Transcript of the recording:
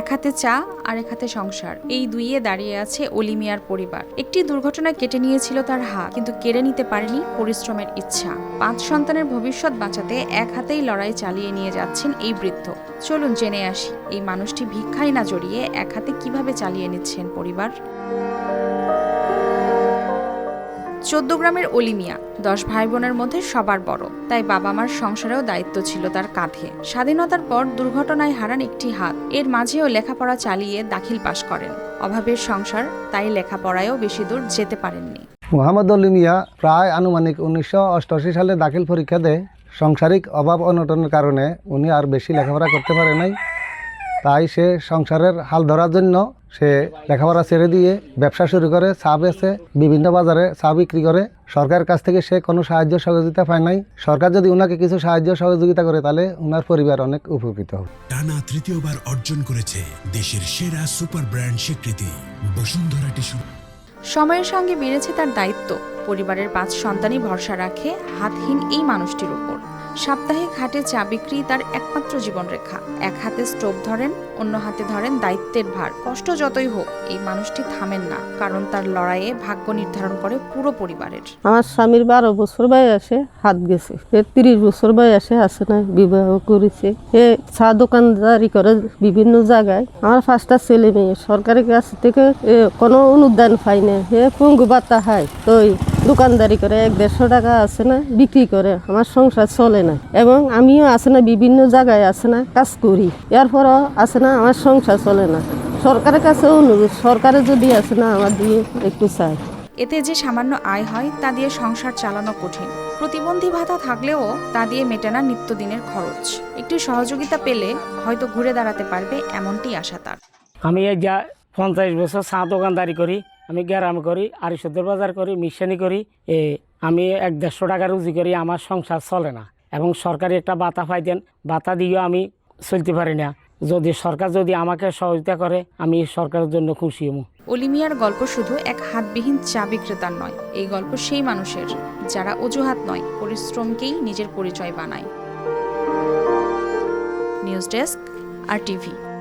এক হাতে চা আর এক হাতে সংসার। এই দুইয়ে দাঁড়িয়ে আছে অলিমিয়ার পরিবার। একটি দুর্ঘটনা কেটে নিয়েছিল তার হাত, কিন্তু কেড়ে নিতে পারেনি পরিশ্রমের ইচ্ছা। পাঁচ সন্তানের ভবিষ্যৎ বাঁচাতে এক হাতেই লড়াই চালিয়ে নিয়ে যাচ্ছেন এই বৃদ্ধ। চলুন জেনে আসি, এই মানুষটি ভিক্ষায় না জড়িয়ে এক হাতে কীভাবে চালিয়ে নিচ্ছেন পরিবার? চোদ্দ গ্রামের অলিমিয়া দশ ভাই বোনের মধ্যে সবার বড়। তাই বাবা মার সংসারেও দায়িত্ব ছিল তার কাঁধে। স্বাধীনতার পর দুর্ঘটনায় হারান একটি হাত। এর মাঝেও লেখাপড়া চালিয়ে দাখিল পাশ করেন। অভাবের সংসার, তাই লেখাপড়ায়ও বেশি দূর যেতে পারেননি। মোহাম্মদ অলিমিয়া প্রায় আনুমানিক উনিশশো অষ্টআশি সালে দাখিল পরীক্ষা দেয়। সাংসারিক অভাব অনটনের কারণে উনি আর বেশি লেখাপড়া করতে পারে নাই। তাই সে সংসারের হাল ধরার জন্য সে লেখাপড়া ছেড়ে দিয়ে ব্যবসা শুরু করে চা বেচে বিভিন্ন বাজারে চা বিক্রি করে। সরকারের কাছ থেকে সে কোনো সাহায্য সহযোগিতা পায় নাই। সরকার যদি ওনাকে কিছু সাহায্য সহযোগিতা করে তাহলে ওনার পরিবার অনেক উপকৃত হবে। টানা তৃতীয়বার অর্জন করেছে দেশের সেরা সুপার ব্র্যান্ড স্বীকৃতি বসুন্ধরা টিস্যু। সময়ের সঙ্গে বেড়েছে তার দায়িত্ব। পরিবারের পাঁচ সন্তানই ভরসা রাখে হাতহীন এই মানুষটির উপর। সাপ্তাহিক হাটে চা বিক্রি তার একমাত্র জীবনরেখা। এক হাতে স্টোভ ধরেন, অন্য হাতে ধরেন দায়িত্বের ভার। কষ্ট যতই হোক, এই মানুষটি থামেন না, কারণ তার লড়াইয়ে ভাগ্য নির্ধারণ করে পুরো পরিবারের। আমার স্বামীর বারো বছর বয়সে হাত গেছে। তিরিশ বছর বয়সে আছে না বিবাহ করেছে। এ চা দোকানদারি করে বিভিন্ন জায়গায়। আমার পাঁচটা ছেলে মেয়ে। সরকারের কাছ থেকে কোনো অনুদান পাই না। এ পঙ্গু বাত্তা খায় তো দোকানদারি করে এক দেড়শো টাকা আছে না বিক্রি করে আমার সংসার চলে না। এবং আমিও আছে না বিভিন্ন জায়গায় আছে না কাজ করি। এরপরও আছে না আমার সংসার চলে না। সরকারের কাছে অনুরোধ সরকারে যদি আছে না আমার দিয়ে একটু চাই এতে যে সামান্য আয় হয় তা দিয়ে সংসার চালানো কঠিন। প্রতিবন্ধী ভাতা থাকলেও তা দিয়ে মেটে না নিত্যদিনের খরচ। একটু সহযোগিতা পেলে হয়তো ঘুরে দাঁড়াতে পারবে এমনটি আশা তার। আমি এই যা পঞ্চাশ বছর চা দোকানদারি করি আমি গ্যারাম করি আড়াইশোদ্দর বাজার করি, মিশানি করি, এ, আমি এক দেড়শো টাকা রুজি করি, আমার সংসার চলে না। এবং সরকারি একটা বাতা পাই দেন বাতা দিয়েও আমি চলতে পারি না। যদি সরকার যদি আমাকে সহযোগিতা করে, আমি সরকারের জন্য খুশি হব। অলিমিয়ার গল্প শুধু এক হাতবিহীন চা বিক্রেতার নয়, এই গল্প সেই মানুষের, যারা অজুহাত নয়, পরিশ্রমকেই নিজের পরিচয় বানায়। News desk, R TV.